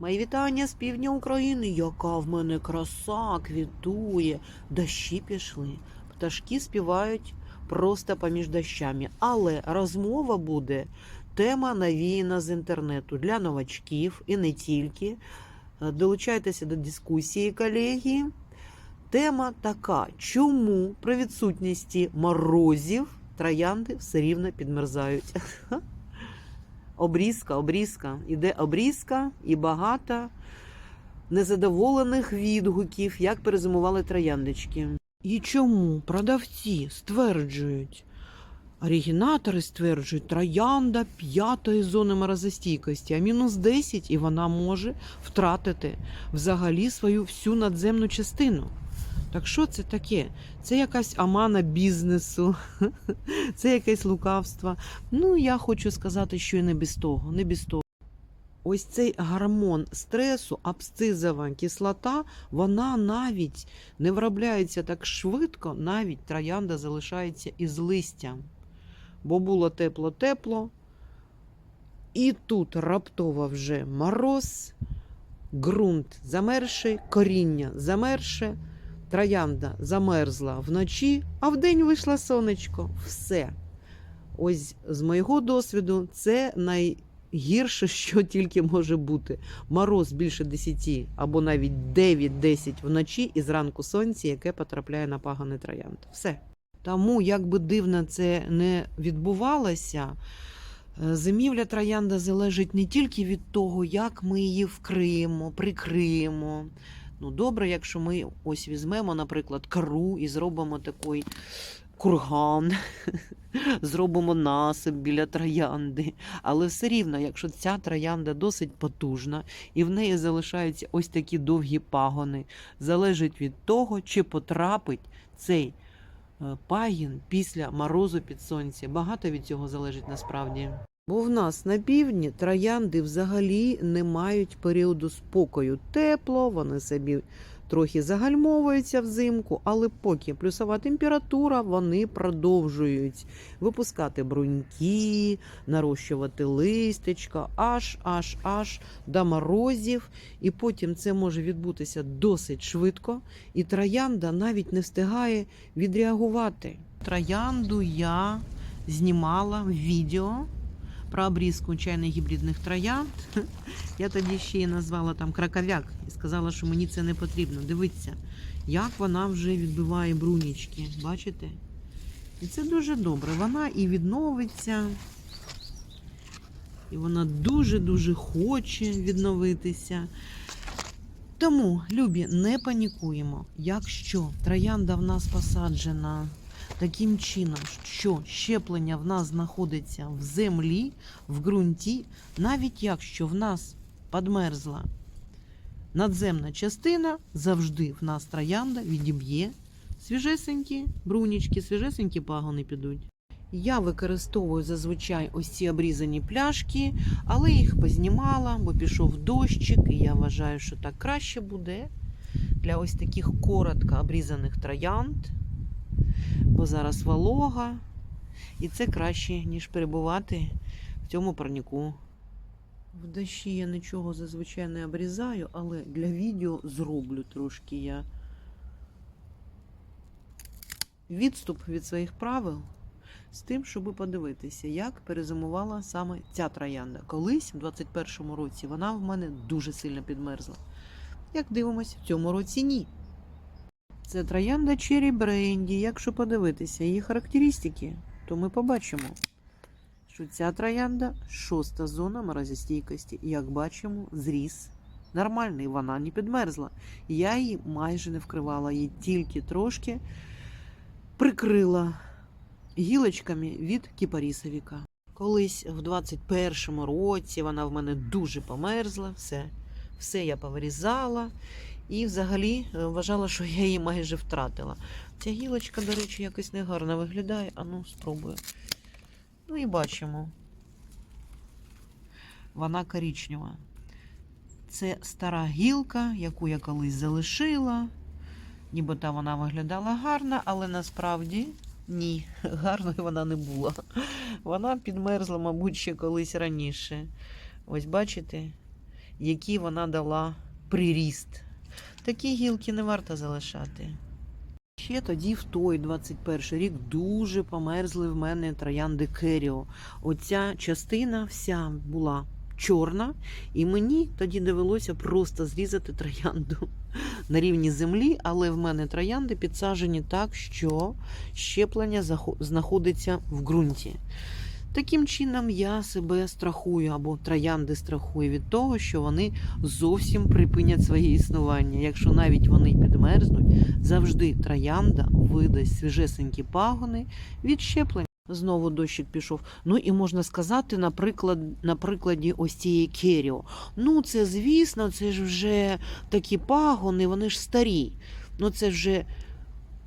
Мої вітання з півдня України. Яка в мене краса квітує. Дощі пішли. Пташки співають просто поміж дощами. Але розмова буде тема навіяна з інтернету для новачків і не тільки. Е, Долучайтеся до дискусії, колеги. Тема така: чому при відсутності морозів троянди все рівно підмерзають? Обрізка, обрізка. Іде обрізка і багато незадоволених відгуків, як перезимували трояндочки. І чому продавці стверджують, оригінатори стверджують, троянда п'ятої зони морозостійкості, а мінус 10, і вона може втратити взагалі свою всю надземну частину. Так що це таке? Це якась амана бізнесу, це якесь лукавство. Ну, я хочу сказати, що і не без того, не без того. Ось цей гормон стресу, абсцизова кислота, вона навіть не виробляється так швидко, навіть троянда залишається із листям. Бо було тепло-тепло, і тут раптово вже мороз, ґрунт замерший, коріння замерше, троянда замерзла вночі, а вдень вийшло сонечко. Все. Ось з моєго досвіду це найгірше, що тільки може бути. Мороз більше 10 або навіть 9-10 вночі і зранку сонці, яке потрапляє на пагани троянд. Все. Тому, як би дивно це не відбувалося, е, зимівля троянда залежить не тільки від того, як ми її вкриємо, прикриємо. Ну, добре, якщо ми ось візьмемо, наприклад, кору і зробимо такий курган, зробимо насип біля троянди. Але все рівно, якщо ця троянда досить потужна і в неї залишаються ось такі довгі пагони, залежить від того, чи потрапить цей е, пагін після морозу під сонце. Багато від цього залежить насправді. Бо в нас на півдні троянди взагалі не мають періоду спокою. Тепло, вони собі трохи загальмовуються взимку, але поки плюсова температура, вони продовжують випускати бруньки, нарощувати листечка, аж аж аж до морозів. І потім це може відбутися досить швидко, і троянда навіть не встигає відреагувати. Троянду я знімала в відео про обрізку чайних гібридних троянд. Я тоді ще її назвала там краковяк і сказала, що мені це не потрібно. Дивіться, як вона вже відбиває брунічки. Бачите? І це дуже добре. Вона і відновиться, і вона дуже-дуже хоче відновитися. Тому, любі, не панікуємо. Якщо троянда в нас посаджена таким чином, що щеплення в нас знаходиться в землі, в ґрунті, навіть якщо в нас подмерзла надземна частина, завжди в нас троянда відіб'є свіжесенькі брунічки, свіжесенькі пагони підуть. Я використовую зазвичай ось ці обрізані пляшки, але їх познімала, бо пішов дощик, і я вважаю, що так краще буде для ось таких коротко обрізаних троянд бо зараз волога, і це краще, ніж перебувати в цьому парніку. В дощі я нічого зазвичай не обрізаю, але для відео зроблю трошки я відступ від своїх правил з тим, щоб подивитися, як перезимувала саме ця троянда. Колись, в 21-му році, вона в мене дуже сильно підмерзла. Як дивимось, в цьому році ні. Це троянда Cherry Brandy. Якщо подивитися її характеристики, то ми побачимо, що ця троянда шоста зона морозостійкості. Як бачимо, зріс нормальний, вона не підмерзла. Я її майже не вкривала, її тільки трошки прикрила гілочками від кіпарісовіка. Колись в 21-му році вона в мене дуже померзла, все, все я повирізала. І взагалі е, вважала, що я її майже втратила. Ця гілочка, до речі, якось негарно виглядає. А ну, спробую. Ну і бачимо. Вона коричнева. Це стара гілка, яку я колись залишила. Нібито вона виглядала гарно, але насправді ні, гарною вона не була. Вона підмерзла, мабуть, ще колись раніше. Ось бачите, який вона дала приріст. Такі гілки не варто залишати. Ще тоді, в той 21 рік, дуже померзли в мене троянди Керіо. Оця частина вся була чорна, і мені тоді довелося просто зрізати троянду на рівні землі, але в мене троянди підсаджені так, що щеплення знаходиться в ґрунті. Таким чином я себе страхую або троянди страхую від того, що вони зовсім припинять своє існування. Якщо навіть вони підмерзнуть, завжди троянда видасть свіжесенькі пагони від щеплення. Знову дощик пішов. Ну і можна сказати, наприклад, на прикладі ось цієї керіо. Ну, це звісно, це ж вже такі пагони, вони ж старі. Ну це вже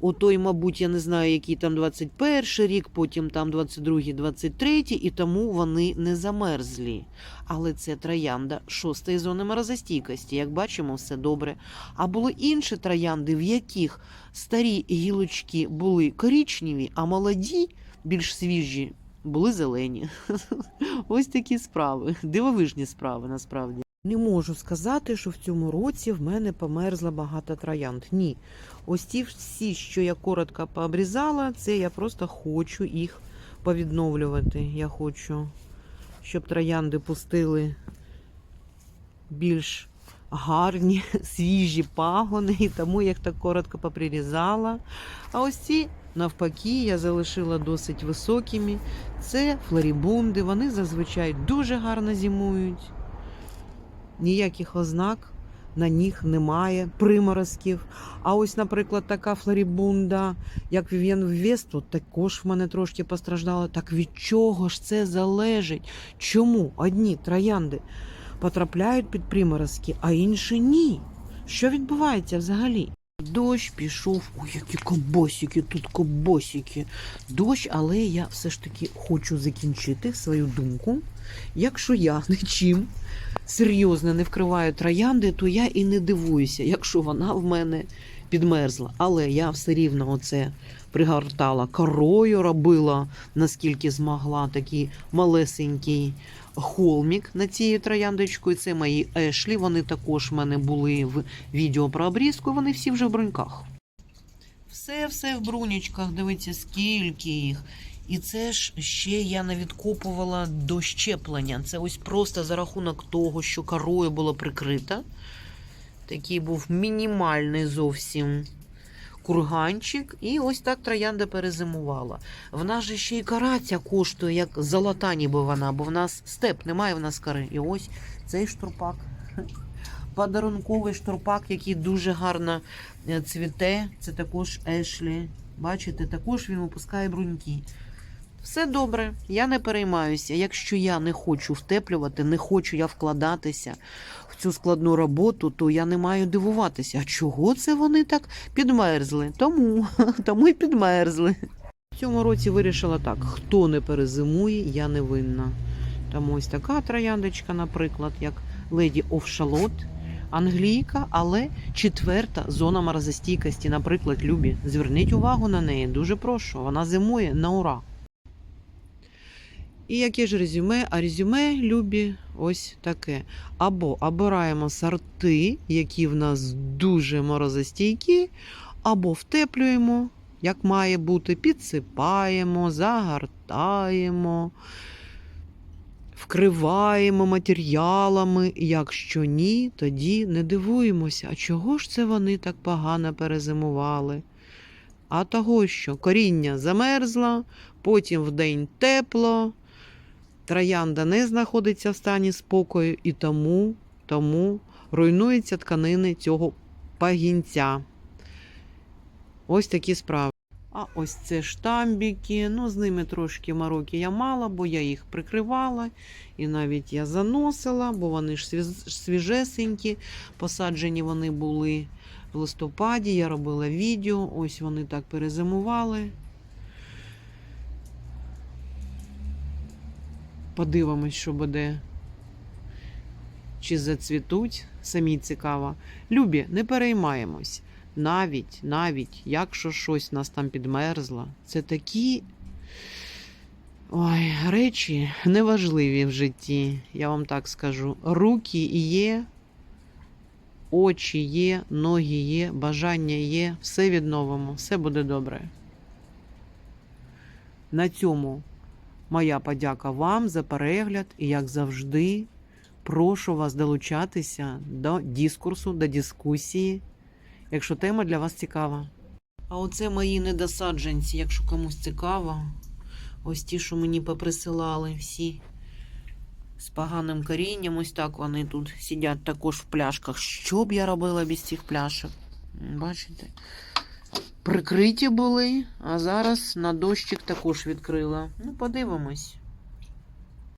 отой, мабуть, я не знаю, який там 21 рік, потім там 22, 23, і тому вони не замерзлі. Але це троянда шостої зони морозостійкості. Як бачимо, все добре. А були інші троянди, в яких старі гілочки були корічневі, а молоді, більш свіжі, були зелені. Ось такі справи. Дивовижні справи насправді. Не можу сказати, що в цьому році в мене померзла багато троянд. Ні. Ось ті всі, що я коротко пообрізала, це я просто хочу їх повідновлювати. Я хочу, щоб троянди пустили більш гарні, свіжі пагони, і тому я їх так коротко поприрізала. А ось ці, навпаки, я залишила досить високими. Це флорібунди, вони зазвичай дуже гарно зимують. Ніяких ознак на них немає, приморозків. А ось, наприклад, така флорібунда, як Вів'ян Весту, також в мене трошки постраждала. Так від чого ж це залежить? Чому одні троянди потрапляють під приморозки, а інші ні? Що відбувається взагалі? Дощ пішов. Ой, які кобосики, тут кобосики. Дощ, але я все ж таки хочу закінчити свою думку. Якщо я нічим серйозно не вкриваю троянди, то я і не дивуюся, якщо вона в мене підмерзла. Але я все рівно оце пригортала корою, робила наскільки змогла такий малесенький холмік на цією трояндочкою. Це мої ешлі. Вони також в мене були в відео про обрізку. Вони всі вже в бруньках. Все, все в брунічках. Дивіться, скільки їх. І це ж ще я не відкопувала до щеплення. Це ось просто за рахунок того, що корою було прикрита. Такий був мінімальний зовсім курганчик. І ось так троянда перезимувала. В нас же ще й кара ця коштує, як золота, ніби вона, бо в нас степ, немає в нас кари. І ось цей штурпак. Подарунковий штурпак, який дуже гарно е, цвіте. Це також Ешлі. Бачите, також він випускає бруньки. Все добре, я не переймаюся. Якщо я не хочу втеплювати, не хочу я вкладатися в цю складну роботу, то я не маю дивуватися. А чого це вони так підмерзли? Тому, тому й підмерзли. В цьому році вирішила так: хто не перезимує, я не винна. Там ось така трояндочка, наприклад, як леді Овшалот, англійка, але четверта зона морозостійкості, наприклад, Любі. Зверніть увагу на неї, дуже прошу. Вона зимує на ура. І яке ж резюме? А резюме, любі, ось таке. Або обираємо сорти, які в нас дуже морозостійкі, або втеплюємо, як має бути, підсипаємо, загортаємо, вкриваємо матеріалами. Якщо ні, тоді не дивуємося, а чого ж це вони так погано перезимували? А того, що коріння замерзло, потім вдень тепло. Троянда не знаходиться в стані спокою і тому, тому руйнуються тканини цього пагінця. Ось такі справи. А ось це штамбіки. Ну, з ними трошки мороки я мала, бо я їх прикривала. І навіть я заносила, бо вони ж свіжесенькі. Посаджені вони були в листопаді. Я робила відео. Ось вони так перезимували. Подивимось, що буде. Чи зацвітуть, самі цікаво. Любі, не переймаємось. Навіть, навіть, якщо щось нас там підмерзло, це такі Ой, речі неважливі в житті, я вам так скажу. Руки є, очі є, ноги є, бажання є, все відновимо, все буде добре. На цьому моя подяка вам за перегляд і, як завжди, прошу вас долучатися до дискурсу, до дискусії, якщо тема для вас цікава. А оце мої недосадженці, якщо комусь цікаво. Ось ті, що мені поприсилали всі з поганим корінням. Ось так вони тут сидять також в пляшках. Що б я робила без цих пляшок? Бачите? Прикриті були, а зараз на дощик також відкрила. Ну, подивимось.